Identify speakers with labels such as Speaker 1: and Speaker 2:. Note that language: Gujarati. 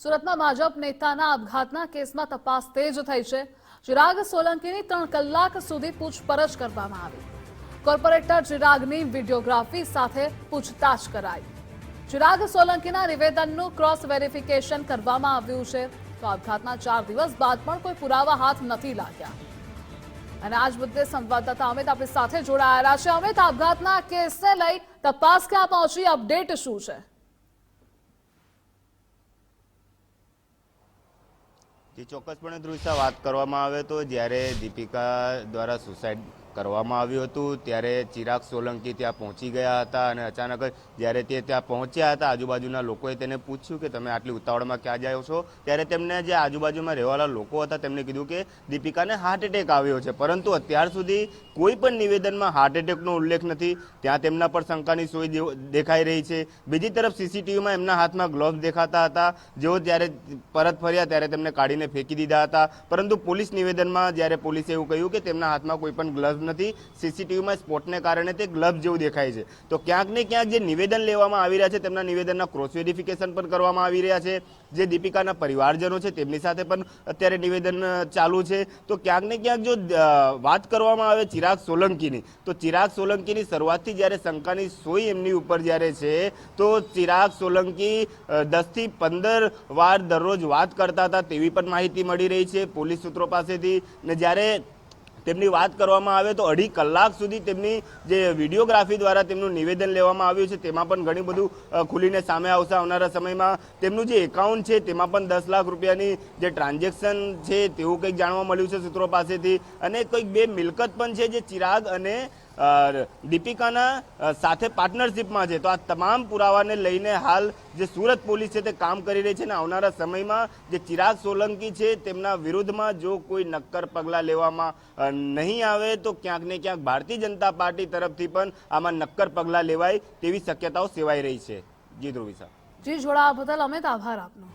Speaker 1: સુરતમાં ભાજપ નેતાના આપઘાતના કેસમાં તપાસ તેજ થઈ છે. ચિરાગ સોલંકીની ત્રણ કલાક સુધી પૂછપરછ કરવામાં આવી. કોર્પોરેટર ચિરાગની વિડીયોગ્રાફી સાથે પૂછતાછ કરાઈ. ચિરાગ સોલંકીના નિવેદનનું ક્રોસ વેરિફિકેશન કરવામાં આવ્યું છે. તો આપઘાતના ચાર દિવસ બાદ પણ કોઈ પુરાવા હાથ નથી લાગ્યા. અને આજ મુદ્દે સંવાદદાતા અમિત આપણી સાથે જોડાયેલા છે. અમિત, આપઘાતના કેસને લઈ તપાસ ક્યાં પહોંચી? અપડેટ શું છે?
Speaker 2: જે ચોક્કસપણે ધ્રુવિસા વાત કરવામાં આવે તો જ્યારે દીપિકા દ્વારા સુસાઇડ કરવામાં આવ્યું હતું, ત્યારે ચિરાગ સોલંકી ત્યાં પહોંચી ગયા હતા અને અચાનક જ્યારે તે ત્યાં પહોંચ્યા હતા, આજુબાજુના લોકોએ તેને પૂછ્યું કે તમે આટલી ઉતાવળમાં ક્યાં જાઓ છો? ત્યારે તેમને જે આજુબાજુમાં રહેવાના લોકો હતા, તેમને કીધું કે દીપિકાને હાર્ટ એટેક આવ્યો છે. પરંતુ અત્યાર સુધી કોઈ પણ નિવેદનમાં હાર્ટ એટેકનો ઉલ્લેખ નથી. ત્યાં તેમના પર શંકાની સોય દેખાઈ રહી છે. બીજી તરફ સીસીટીવીમાં એમના હાથમાં ગ્લોવ્સ દેખાતા હતા. જેઓ જ્યારે પરત ફર્યા ત્યારે તેમને કાઢીને ફેંકી દીધા હતા. પરંતુ પોલીસ નિવેદનમાં જ્યારે પોલીસે એવું કહ્યું કે તેમના હાથમાં કોઈ પણ ગ્લવ્સ નથી સીસીટીવીમાં સ્પોટને કારણે તે ગ્લવ્સ જેવું દેખાય છે. તો ક્યાંક ને ક્યાંક જે નિવેદન લેવામાં આવી રહ્યા છે, તેમના નિવેદનના ક્રોસ વેરિફિકેશન પણ કરવામાં આવી રહ્યા છે. જે દીપિકાના પરિવારજનો છે, તેમની સાથે પણ અત્યારે નિવેદન ચાલુ છે. તો ક્યાંક ને ક્યાંક જો વાત કરવામાં આવે ચિરાગ સોલંકીની, તો ચિરાગ સોલંકીની શરૂઆતથી જ્યારે શંકાની સોય એમની ઉપર જ્યારે છે, તો ચિરાગ સોલંકી દસથી પંદર વાર દરરોજ વાત કરતા હતા તેવી પણ માહિતી મળી રહી છે પોલીસ સૂત્રો પાસેથી. ને જ્યારે તેમની વાત કરવામાં આવે તો અઢી કલાક સુધી તેમની જે વિડીયોગ્રાફી દ્વારા તેમનું નિવેદન લેવામાં આવ્યું છે, તેમાં પણ ઘણી બધું ખુલીને સામે આવશે આવનારા સમયમાં. તેમનું જે એકાઉન્ટ છે, તેમાં પણ દસ લાખ રૂપિયાની જે ટ્રાન્ઝેક્શન છે, તેવું કંઈક જાણવા મળ્યું છે સૂત્રો પાસેથી. અને કંઈક બે મિલકત પણ છે જે ચિરાગ અને દીપિકાના સાથે પાર્ટનરશિપમાં છે. તો આ તમામ પુરાવાને લઈને હાલ જે સુરત પોલીસ છે તે કામ કરી રહી છે અને આવનારા સમયમાં જે ચિરાગ સોલંકી છે તેમના વિરુદ્ધમાં જો કોઈ નક્કર પગલાં લેવામાં નહીં આવે તો ક્યાંક ને ક્યાંક ભારતીય જનતા પાર્ટી તરફથી પણ આમાં નક્કર પગલાં લેવાય તેવી શક્યતાઓ સેવાઈ રહી છે. જી ધ્રુવિસા
Speaker 1: જી, જોડાવા બદલ અમિત આભાર આપનો.